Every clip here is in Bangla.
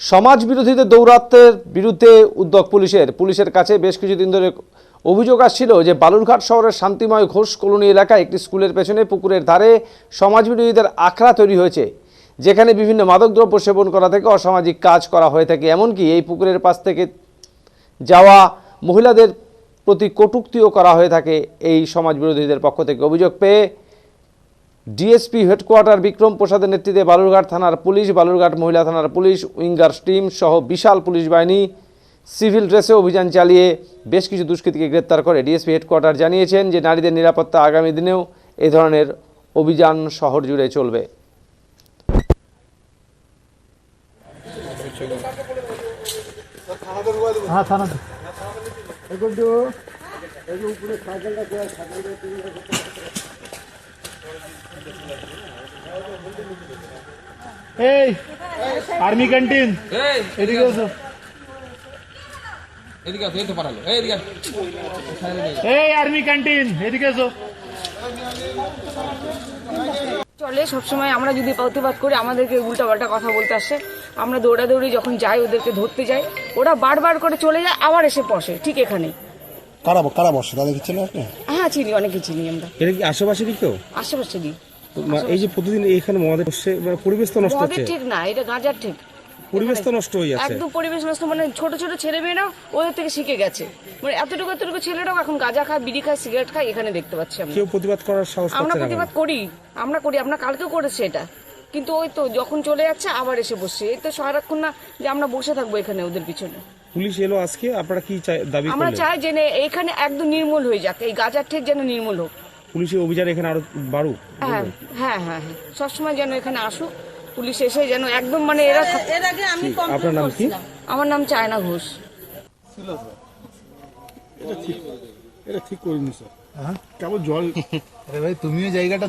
সমাজ বিরোধীদের দৌরাত্মের বিরুদ্ধে উদ্যোগ পুলিশের। পুলিশের কাছে বেশ কিছুদিন ধরে অভিযোগ আসছিল যে বালুরঘাট শহরের শান্তিময় ঘোষ কলোনি এলাকায় একটি স্কুলের পেছনে পুকুরের ধারে সমাজ বিরোধীদের আখড়া তৈরি হয়েছে, যেখানে বিভিন্ন মাদকদ্রব্য সেবন করা থেকে অসামাজিক কাজ করা হয়ে থাকে। এমনকি এই পুকুরের পাশ থেকে যাওয়া মহিলাদের প্রতি কটূক্তিও করা হয়ে থাকে এই সমাজ বিরোধীদের পক্ষ থেকে। অভিযোগ পেয়ে ডিএসপি হেডকোয়ার্টার বিক্রম প্রসাদের নেতৃত্বে বালুরঘাট থানার পুলিশ বালুরঘাট মহিলা থানার পুলিশ উইঙ্গার টিম সহ বিশাল পুলিশ বাহিনী সিভিল ড্রেসে অভিযান চালিয়ে বেশ কিছু দুষ্কৃতীকে গ্রেপ্তার করে। ডিএসপি হেডকোয়ার্টার জানিয়েছেন যে নারীদের নিরাপত্তা আগামী দিনেও এই ধরনের অভিযান শহর জুড়ে চলবে। হ্যাঁ থানা এই আর্মি ক্যান্টিন এই এদিকে এসো এদিকে আসো, এই তো পাঠালো এই এদিকে আসো। এই আর্মি ক্যান্টিন এদিকে এসো চলে সবসময় আমরা যদি প্রতিবাদ করি আমাদেরকে উল্টাপাল্টা কথা বলতে আসে। আমরা দৌড়াদৌড়ি যখন যাই ওদেরকে ধরতে যাই ওরা বারবার করে চলে যায় আবার এসে বসে ঠিক এখানে কারা কারা বসে? তাদের কি চেনে আপনি? হ্যাঁ চিনি অনেকে চিনি আমরা। এটা কি আশেপাশেরই কেউ? আশেপাশে দিই এই যে প্রতিদিন বসছে মানে পরিবেশ তো নষ্ট হচ্ছে। ঠিক না এটা গাঁজার ঠিক। পরিবেশ তো নষ্ট হয়ে যাচ্ছে। একদম পরিবেশ নষ্ট মানে ছোট ছোট ছেলে মেয়েরাও ওদের থেকে শিখে গেছে। মানে এতটুকু এতটুকু ছেলেরাও এখন গাঁজা খায় বিড়ি খায় সিগারেট খায় এখানে দেখতে পাচ্ছি আমরা। কেউ প্রতিবাদ করার সাহস আমরা প্রতিবাদ করি আমরা করি আমরা কালকেও করেছি এটা। কিন্তু ওই তো যখন চলে যাচ্ছে আবার এসে বসছে। এই তো সারাক্ষণ না যে আমরা বসে থাকব এখানে ওদের পিছনে। পুলিশ এলো আজকে আপনারা কি চাই- দাবি আমরা চাই যে নে- এইখানে একদম নির্মূল হয়ে যাক এই গাজার ঠিক যেন নির্মূল হোক। পুলিশের অভিযান এখানে আরও বাড়ুক? হ্যাঁ হ্যাঁ হ্যাঁ হ্যাঁ। সবসময় যেন এখানে আসুক পুলিশ এসে যেন একদম মানে এরা থাক- আপনার নাম কি? আমার নাম চায়না ঘোষ। এটা ঠিক করিনি স্যার। কেমন জল আরে ভাই তুমিও জায়গাটা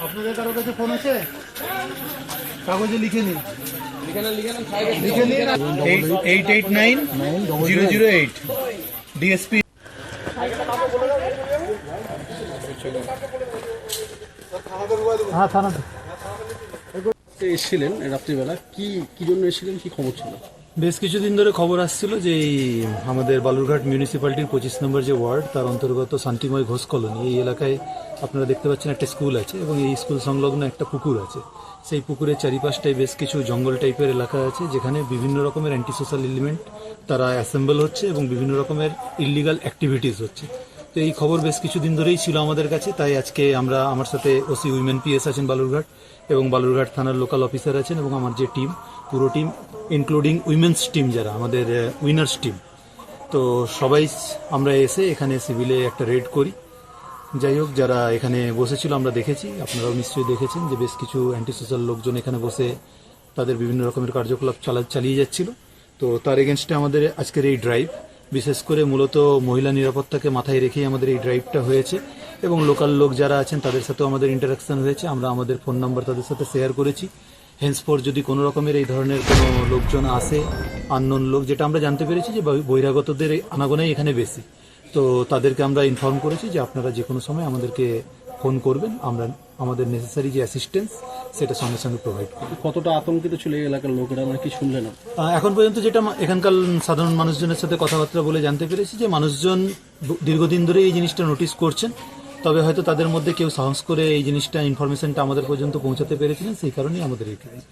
আপনাদের কারও কাছে ফোন আছে? কাগজে লিখে নিন। লিখে নিন eight eight nine zero zero eight DSP হ্যাঁ থানা এসেছিলেন রাত্রিবেলা। কি কি জন্য এসেছিলেন? কি খবর ছিল? বেশ কিছুদিন ধরে খবর আসছিল যে এই আমাদের বালুরঘাট মিউনিসিপ্যালিটির পঁচিশ নম্বর যে ওয়ার্ড, তার অন্তর্গত শান্তিময় ঘোষ কলোনি। এই এলাকায় আপনারা দেখতে পাচ্ছেন একটা স্কুল আছে এবং এই স্কুল সংলগ্ন একটা পুকুর আছে। সেই পুকুরের চারিপাশটায় বেশ কিছু জঙ্গল টাইপের এলাকা আছে, যেখানে বিভিন্ন রকমের অ্যান্টি সোশ্যাল এলিমেন্ট তারা অ্যাসেম্বল হচ্ছে এবং বিভিন্ন রকমের ইলিগাল অ্যাক্টিভিটিস হচ্ছে। তো এই খবর বেশ কিছুদিন ধরেই ছিল আমাদের কাছে, তাই আজকে আমরা আমার সাথে ওসি উইমেন পিএস আছেন বালুরঘাট এবং বালুরঘাট থানার লোকাল অফিসার আছেন এবং আমার যে টিম, পুরো টিম ইনক্লুডিং উইমেন্স টিম যারা, আমাদের উইনার্স টিম তো সবাই আমরা এসে এখানে সিভিলে একটা রেড করি। যাই হোক, যারা এখানে বসেছিল আমরা দেখেছি, আপনারাও নিশ্চয়ই দেখেছেন যে বেশ কিছু অ্যান্টি সোশ্যাল লোকজন এখানে বসে তাদের বিভিন্ন রকমের কার্যকলাপ চালা, চালিয়ে যাচ্ছিল। তো তার এগেনস্টে আমাদের আজকের এই ড্রাইভ বিশেষ করে মূলত মহিলা নিরাপত্তাকে মাথায় রেখেই আমাদের এই ড্রাইভটা হয়েছে এবং লোকাল লোক যারা আছেন, তাদের সাথেও আমাদের ইন্টারাকশন হয়েছে। আমরা আমাদের ফোন নাম্বার তাদের সাথে শেয়ার করেছি। হেন্সপর যদি কোনো রকমের এই ধরনের কোনো লোকজন আসে আননোন লোক, যেটা আমরা জানতে পেরেছি যে বহিরাগতদের আনাগোনাই এখানে বেশি। তো তাদেরকে আমরা ইনফর্ম করেছি যে আপনারা যে কোনো সময় আমাদেরকে ফোন করবেন, আমরা আমাদের নেসেসারি যে অ্যাসিস্ট্যান্স সেটা সঙ্গে সঙ্গে প্রোভাইড করি কতটা আতঙ্কিত ছিল এই এলাকার লোকেরা? মানে কি শুনলেন? আপনি? এখন পর্যন্ত যেটা এখানকার সাধারণ মানুষজনের সাথে কথাবার্তা বলে জানতে পেরেছি যে মানুষজন দীর্ঘদিন ধরে এই জিনিসটা নোটিস করছেন তবে হয়তো তাদের মধ্যে কেউ সাহস করে এই জিনিসটা ইনফরমেশনটা আমাদের পর্যন্ত পৌঁছাতে পেরেছিলেন সেই কারণেই আমাদের এই ট্রেনিং